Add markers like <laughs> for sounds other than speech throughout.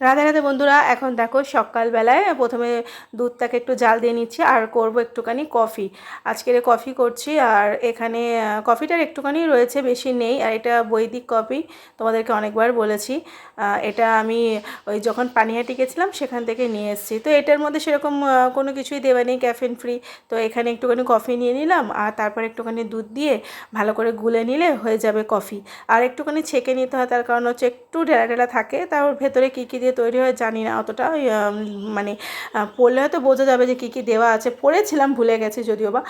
রাধে রাধে বন্ধুরা, এখন দেখো সকালবেলায় প্রথমে দুধটাকে একটু জাল দিয়ে নিচ্ছি আর করব একটুখানি কফি। আজকের কফি করছি আর এখানে কফিটার একটুখানি রয়েছে, বেশি নেই। আর এটা বৈদিক কফি, তোমাদেরকে অনেকবার বলেছি। এটা আমি ওই যখন পানিহাটি গেছিলাম, সেখান থেকে নিয়ে এসেছি। তো এটার মধ্যে সেরকম কোনো কিছুই দেওয়া নেই ক্যাফেন ফ্রি। তো এখানে একটুখানি কফি নিয়ে নিলাম আর তারপর একটুখানি দুধ দিয়ে ভালো করে গুলে নিলে হয়ে যাবে কফি। আর একটুখানি ছেঁকে নিতে হয়, তার কারণ হচ্ছে একটু ঢেলা ঢেলা থাকে তার ভেতরে কী কী দিয়ে তৈরি হয়, জানি না অতটা মানে পড়লে হয়তো বোঝা যাবে যে কী কী দেওয়া আছে। পড়েছিলাম, ভুলে গেছি যদিও বা।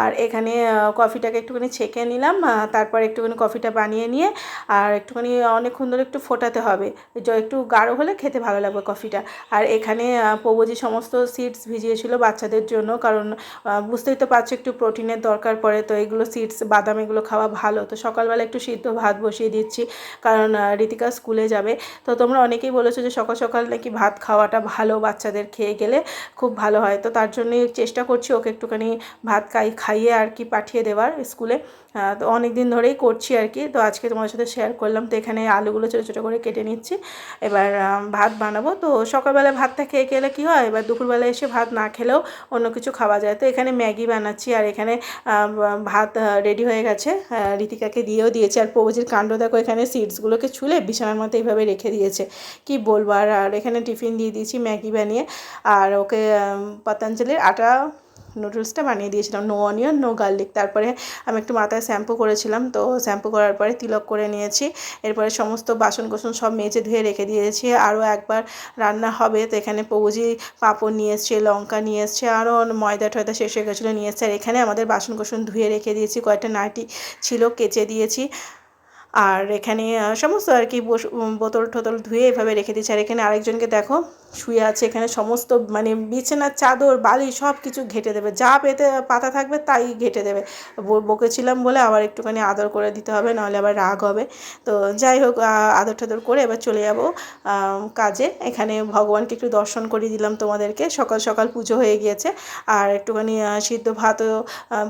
আর এখানে কফিটাকে একটুখানি ছেঁকে নিলাম তারপর একটুখানি কফিটা বানিয়ে নিয়ে, আর একটুখানি অনেকক্ষণ ধরে একটু ফোটাতে হবে। একটু গাঢ় হলে খেতে ভালো লাগবে কফিটা। আর এখানে প্রভুজি সমস্ত সিডস ভিজিয়েছিল বাচ্চাদের জন্য, কারণ বুঝতেই তো পারছ একটু প্রোটিনের দরকার পড়ে, তো এগুলো সিডস বাদাম এগুলো খাওয়া ভালো। তো সকালবেলা একটু সিদ্ধ ভাত বসিয়ে দিচ্ছি, কারণ রিতিকা স্কুলে যাবে। তো তোমরা অনেকেই বলেছ যে সকাল সকাল নাকি ভাত খাওয়াটা ভালো বাচ্চাদের খেয়ে গেলে খুব ভালো হয়। তো তার জন্যই চেষ্টা করছি ওকে একটুখানি ভাত খাই খাইয়ে আর কি পাঠিয়ে দেওয়ার স্কুলে। তো অনেক দিন ধরেই করছি আর কি। তো আজকে তোমার সাথে শেয়ার করলাম। তো এখানে আলুগুলো ছোটো ছোটো করে কেটে নিচ্ছি। এবার ভাত বানাবো। তো সকালবেলা ভাতটা খেয়ে গেলে কী হয়? এবার দুপুরবেলা এসে ভাত না খেলেও অন্য কিছু খাওয়া যায়। তো এখানে ম্যাগি বানাচ্ছি আর এখানে ভাত রেডি হয়ে গেছে। আহ, রিতিকাকে দিয়েও দিয়েছে। আর প্রভুজির কাণ্ড দেখো এখানে সিডসগুলোকে ছুলে বিছানার মধ্যে এইভাবে রেখে দিয়েছে। কি বলব আর আর এখানে টিফিন দিয়ে দিয়েছি ম্যাগি বানিয়ে। আর ওকে পতঞ্জলির আটা নুডলসটা বানিয়ে দিয়েছিলাম। No onion, no garlic. তারপরে আমি একটু মাথায় শ্যাম্পু করেছিলাম। তো শ্যাম্পু করার পরে তিলক করে নিয়েছি। এরপরে সমস্ত বাসন কোসন সব মেজে ধুয়ে রেখে দিয়েছি। আরও একবার রান্না হবে। তো এখানে পৌজি পাঁপড় নিয়ে এসছে, লঙ্কা নিয়ে এসছে, আরও ময়দা টয়দা শেষ হয়ে গেছিল নিয়ে এসছে। আর এখানে আমাদের বাসন কোসন ধুয়ে রেখে দিয়েছি। কয়েকটা নাইটি ছিল, কেচে দিয়েছি। আর এখানে সমস্ত আর কি বোতল টোতল ধুয়ে এভাবে রেখে দিচ্ছে। আর এখানে আরেকজনকে দেখো শুয়ে আছে এখানে সমস্ত মানে বিছানার চাদর বালি সব কিছু ঘেটে দেবে। যা পেতে পাতা থাকবে তাই ঘেটে দেবে। বকেছিলাম বলে আবার একটুখানি আদর করে দিতে হবে নাহলে আবার রাগ হবে। তো যাই হোক আদর টাদর করে এবার চলে যাব কাজে। এখানে ভগবানকে একটু দর্শন করিয়ে দিলাম তোমাদেরকে। সকাল সকাল পুজো হয়ে গিয়েছে। আর একটুখানি সিদ্ধ ভাতও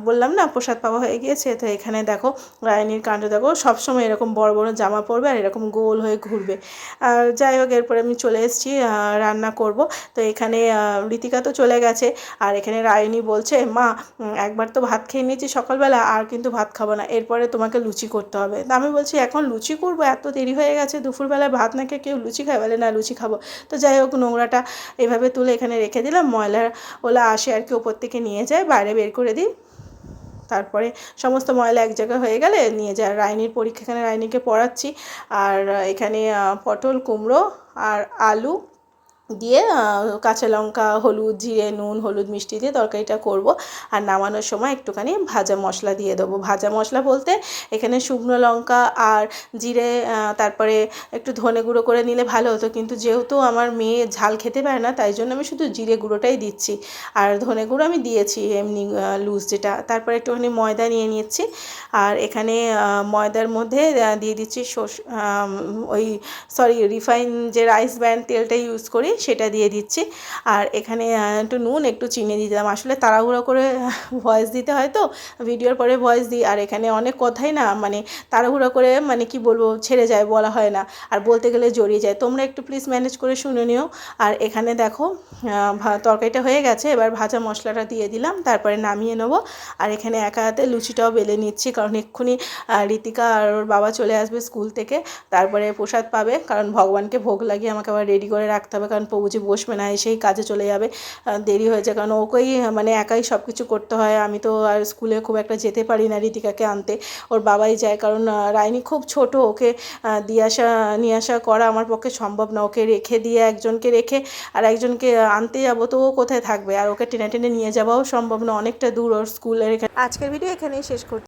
বললাম না প্রসাদ পাওয়া হয়ে গিয়েছে। তো এখানে দেখো রায়নির কাণ্ড দেখো সবসময় এরকম বড় বড় জামা পরবে আর এরকম গোল হয়ে ঘুরবে। আর যাই হোক এরপরে আমি চলে এসেছি আহ, রান্না করব। তো এখানে ঋতিকা তো চলে গেছে। আর এখানে রায়নি বলছে, মা একবার তো ভাত খেয়ে নিয়েছি সকালবেলা, আর কিন্তু ভাত খাব না। এরপরে তোমাকে লুচি করতে হবে। তা আমি বলছি, এখন লুচি করব? এত দেরি হয়ে গেছে, দুপুরবেলায় ভাত না খেয়ে কেউ লুচি খায়? বলে, না, লুচি খাব। তো যাই হোক, নোংরাটা এভাবে তুলে এখানে রেখে দিলাম। ময়লা ওলা আসে আর কি ওপর থেকে নিয়ে যায়, বাইরে বের করে দিই। তারপরে সমস্ত ময়লা এক জায়গায় হয়ে গেলে নিয়ে যায়। রাইনির পরীক্ষা, এখানে রাইনিকে পড়াচ্ছি। আর এখানে পটল, কুমড়ো আর আলু দিয়ে কাঁচা লঙ্কা, হলুদ, জিরে, নুন, হলুদ মিষ্টি দিয়ে তরকারিটা করব। আর নামানোর সময় একটুখানি ভাজা মশলা দিয়ে দেবো। ভাজা মশলা বলতে এখানে শুকনো লঙ্কা আর জিরে তারপরে একটু ধনে গুঁড়ো করে নিলে ভালো হতো। কিন্তু যেহেতু আমার মেয়ে ঝাল খেতে পারে না, তাই জন্য আমি শুধু জিরে গুঁড়োটাই দিচ্ছি। আর ধনে গুঁড়ো আমি দিয়েছি এমনি লুজ যেটা। তারপরে একটুখানি ময়দা নিয়ে নিচ্ছি। আর এখানে ময়দার মধ্যে দিয়ে দিচ্ছি ওই, সরি, রিফাইন যে রাইস ব্র্যান্ড তেলটা ইউজ করি সেটা দিয়ে দিচ্ছি। আর এখানে একটু নুন, একটু চিনি দিয়ে দিলাম। আসলে তাড়াহুড়ো করে <laughs> ভয়েস দিতে হয় তো, ভিডিওর পরে ভয়েস দিই। আর এখানে অনেক কথাই না মানে তাড়াহুড়ো করে মানে কি বলব, ছেড়ে যায়, বলা হয় না। আর বলতে গেলে জড়িয়ে যায়। তোমরা একটু প্লিজ ম্যানেজ করে শুনে নিও। আর এখানে দেখো তরকারিটা হয়ে গেছে। এবার ভাজা মশলাটা দিয়ে দিলাম। তারপরে নামিয়ে নেব। আর এখানে একা হাতে লুচিটাও বেলে নিচ্ছি। কারণ এক্ষুনি ঋতিকা আর ওর বাবা চলে আসবে স্কুল থেকে। তারপরে প্রসাদ পাবে। কারণ ভগবানকে ভোগ লাগিয়ে আমাকে আবার রেডি করে রাখতে হবে। কারণ প্রভুজি বসবে না, এসেই কাজে চলে যাবে। দেরি হয়ে যায়, কারণ ওকেই মানে একাই সব কিছু করতে হয়। আমি তো আর স্কুলে খুব একটা যেতে পারি না ঋতিকাকে আনতে। ওর বাবাই যায়, কারণ রাইনি খুব ছোট, ওকে দিয়ে আসা, নিয়ে আসা করা আমার পক্ষে সম্ভব না। ওকে রেখে দিয়ে একজনকে রেখে আর একজনকে আনতে যাব তো ও কোথায় থাকবে? আর ওকে টেনে টেনে নিয়ে যাওয়াও সম্ভব না, অনেকটা দূর ওর স্কুলের এখানে। আজকের ভিডিও এখানেই শেষ করছি।